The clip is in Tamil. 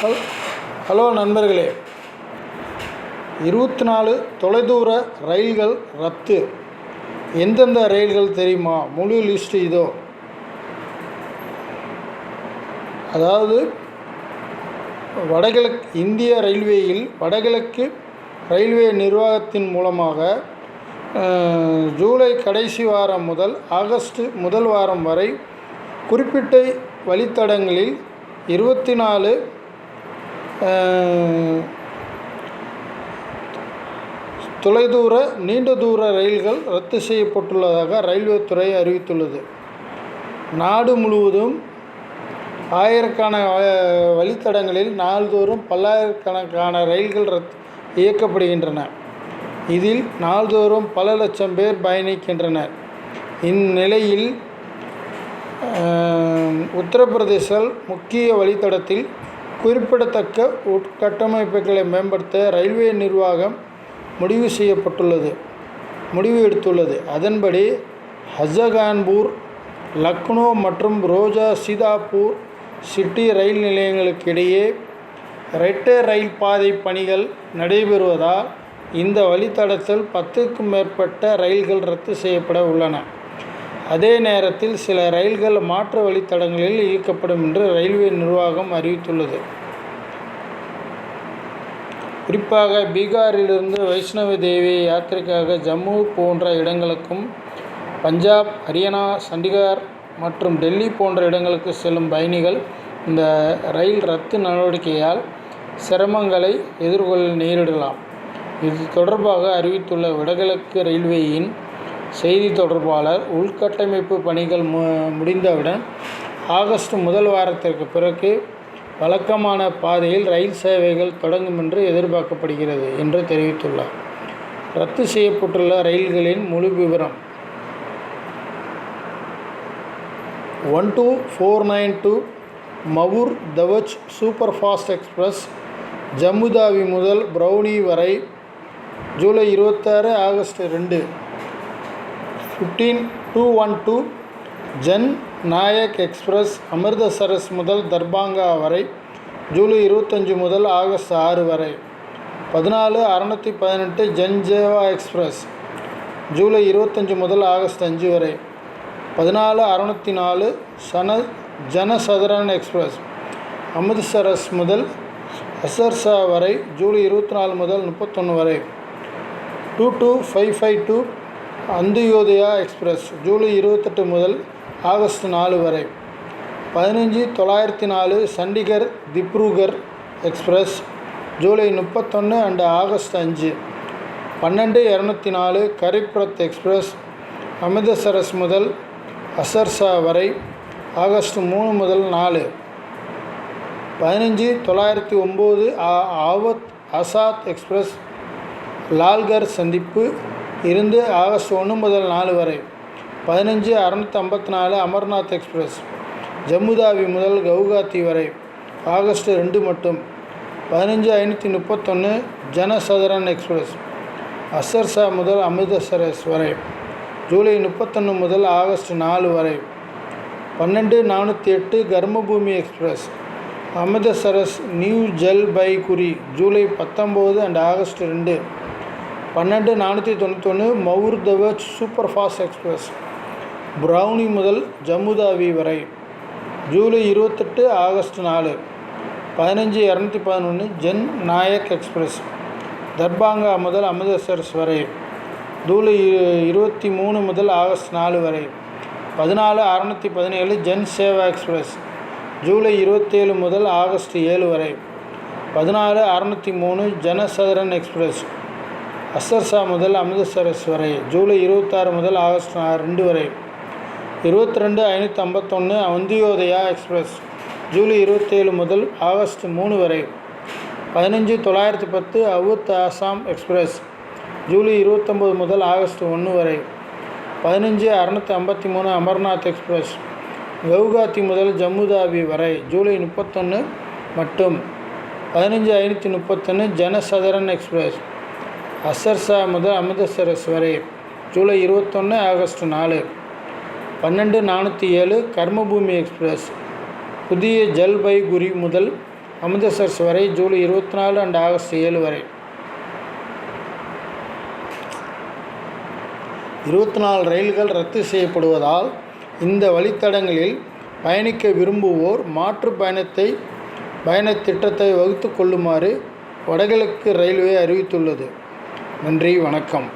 ஹல் ஹலோ நண்பர்களே. இருபத்தி நாலு தொலைதூர ரயில்கள் ரத்து. எந்தெந்த ரயில்கள் தெரியுமா? முழு லிஸ்ட்டு இதோ. அதாவது வடகிழக்கு இந்திய ரயில்வேயில் வடகிழக்கு ரயில்வே நிர்வாகத்தின் மூலமாக ஜூலை கடைசி வாரம் முதல் ஆகஸ்ட் முதல் வாரம் வரை குறிப்பிட்ட வழித்தடங்களில் இருபத்தி நாலு தொலைதூர நீண்ட தூர ரயில்கள் ரத்து செய்யப்பட்டுள்ளதாக ரயில்வே துறை அறிவித்துள்ளது. நாடு முழுவதும் ஆயிரக்கான வ- வழித்தடங்களில் நாள்தோறும் பல்லாயிரக்கணக்கான ரயில்கள் ரத் இயக்கப்படுகின்றன. இதில் நாள்தோறும் பல லட்சம் பேர் பயணிக்கின்றனர். இந்நிலையில் அஹ், உத்தரப்பிரதேச முக்கிய வழித்தடத்தில் குறிப்பிடத்தக்க உட்கட்டமைப்புகளை மேம்படுத்த ரயில்வே நிர்வாகம் முடிவு செய்யப்பட்டுள்ளது முடிவு எடுத்துள்ளது. அதன்படி ஹஜகான்பூர் லக்னோ மற்றும் ரோஜா சீதாப்பூர் சிட்டி ரயில் நிலையங்களுக்கு இடையே ரெட்டை ரயில் பாதை பணிகள் நடைபெறுவதால் இந்த வழித்தடத்தில் பத்துக்கும் மேற்பட்ட ரயில்கள் ரத்து செய்யப்பட உள்ளன. அதே நேரத்தில் சில ரயில்கள் மாற்று வழித்தடங்களில் இயக்கப்படும் என்று ரயில்வே நிர்வாகம் அறிவித்துள்ளது. குறிப்பாக பீகாரிலிருந்து வைஷ்ணவ தேவி யாத்திரைக்காக ஜம்மு போன்ற இடங்களுக்கும் பஞ்சாப் ஹரியானா சண்டிகார் மற்றும் டெல்லி போன்ற இடங்களுக்கு செல்லும் பயணிகள் இந்த ரயில் ரத்து நடவடிக்கையால் சிரமங்களை எதிர்கொள்ள நேரிடலாம். இது தொடர்பாக அறிவித்துள்ள வடகிழக்கு ரயில்வேயின் செய்தி தொடர்பாளர் உள்கட்டமைப்பு பணிகள் மு முடிந்தவுடன் ஆகஸ்ட் முதல் வாரத்திற்கு பிறகு வழக்கமான பாதையில் ரயில் சேவைகள் தொடங்கும் என்று எதிர்பார்க்கப்படுகிறது என்று தெரிவித்துள்ளார். ரத்து செய்யப்பட்டுள்ள ரயில்களின் முழு விவரம். One two four nine two Maur Dhwaj super fast express Jammu Tawi முதல் பிரௌனி வரை ஜூலை இருபத்தாறு ஆகஸ்ட் ரெண்டு. Fifteen two one two Jan Nayak express Amritsar முதல் தர்பாங்கா வரை ஜூலை இருபத்தஞ்சி முதல் ஆகஸ்ட் ஆறு வரை. பதினாலு அறநூற்றி பதினெட்டு ஜன்ஜேவா எக்ஸ்பிரஸ் ஜூலை இருபத்தஞ்சி முதல் ஆகஸ்ட் அஞ்சு வரை. பதினாலு அறநூற்றி நாலு சன ஜனசதரன் எக்ஸ்பிரஸ் அமிர்தசரஸ் முதல் அசர்சா வரை ஜூலை இருபத்தி நாலு முதல் முப்பத்தொன்று வரை. Two two five five two Antyodaya express July இருபத்தெட்டு முதல் ஆகஸ்ட் நாலு வரை. பதினஞ்சு தொள்ளாயிரத்தி நாலு சண்டிகர் திப்ருகர் எக்ஸ்பிரஸ் ஜூலை முப்பத்தொன்று அண்டு ஆகஸ்ட் அஞ்சு. பன்னெண்டு இரநூத்தி நாலு கரிப்ரத் எக்ஸ்பிரஸ் அமிர்தசரஸ் முதல் அசர்சா வரை ஆகஸ்ட் மூணு முதல் நாலு. பதினஞ்சு தொள்ளாயிரத்தி ஒம்பது ஆவத் அசாத் எக்ஸ்பிரஸ் லால்கர் சந்திப்பு இருந்து ஆகஸ்ட் ஒன்று முதல் நாலு வரை. பதினஞ்சு அறநூற்றி ஐம்பத்தி நாலு அமர்நாத் எக்ஸ்பிரஸ். ஜம்முதாவி முதல் கவுகாத்தி வரை ஆகஸ்ட் ரெண்டு மட்டும். பதினஞ்சு ஐநூற்றி முப்பத்தொன்று ஜனசதரன் எக்ஸ்பிரஸ். அசர்சா முதல் அமிர்தசரஸ் வரை ஜூலை முப்பத்தொன்று முதல் ஆகஸ்ட் நாலு வரை. பன்னெண்டு நானூற்றி எட்டு கர்மபூமி எக்ஸ்பிரஸ். அமிர்தசரஸ் நியூ ஜல்பைகுரி ஜூலை பத்தொம்போது அண்ட் ஆகஸ்ட் ரெண்டு. பன்னெண்டு நானூற்றி தொண்ணூத்தொன்று Maur Dhwaj super fast express. Barauni முதல் ஜம்முதாவி வரை. ஜூலை இருபத்தெட்டு ஆகஸ்ட் நாலு பதினஞ்சு இரநூத்தி பதினொன்று ஜென் நாயக் எக்ஸ்பிரஸ் தர்பாங்கா முதல் அமிர்தசரஸ் வரை. ஜூலை இருபத்தி மூணு முதல் ஆகஸ்ட் நாலு வரை பதினாலு அறநூற்றி பதினேழு ஜென் சேவா எக்ஸ்பிரஸ் ஜூலை இருபத்தேழு முதல் ஆகஸ்ட் ஏழு வரை. பதினாலு அறநூற்றி மூணு ஜனசதரன் எக்ஸ்பிரஸ் அசர்சா முதல் அமிர்தசரஸ் வரை ஜூலை இருபத்தாறு முதல் ஆகஸ்ட் நா- ரெண்டு வரை. இருபத்தி ரெண்டு ஐநூற்றி ஐம்பத்தொன்று அந்தியோதயா எக்ஸ்பிரஸ் ஜூலை இருபத்தேழு முதல் ஆகஸ்ட் மூணு வரை. பதினஞ்சு தொள்ளாயிரத்தி பத்து அவுத் ஆசாம் எக்ஸ்பிரஸ் ஜூலை இருபத்தொம்போது முதல் ஆகஸ்ட் ஒன்று வரை. பதினஞ்சு அறநூற்றி ஐம்பத்தி மூணு அமர்நாத் எக்ஸ்பிரஸ் கவுகாத்தி முதல் ஜம்முதாவி வரை ஜூலை முப்பத்தொன்று மட்டும். பதினஞ்சு ஐநூற்றி முப்பத்தொன்று ஜனசதரன் எக்ஸ்பிரஸ் அசர்சா முதல் அமிர்தசரஸ் வரை ஜூலை இருபத்தொன்று ஆகஸ்ட் நாலு. பன்னெண்டு நானூற்றி ஏழு கர்மபூமி எக்ஸ்பிரஸ். புதிய ஜல்பைகுரி முதல் அமிர்தசர்ஸ் வரை ஜூலை இருபத்தி நாலு அண்ட் ஆகஸ்ட் ஏழு வரை. இருபத்தி நாலு ரயில்கள் ரத்து செய்யப்படுவதால் இந்த வழித்தடங்களில் பயணிக்க விரும்புவோர் மாற்று பயணத்தை பயணத் திட்டத்தை வகுத்து கொள்ளுமாறு வடகிழக்கு ரயில்வே அறிவித்துள்ளது. நன்றி வணக்கம்.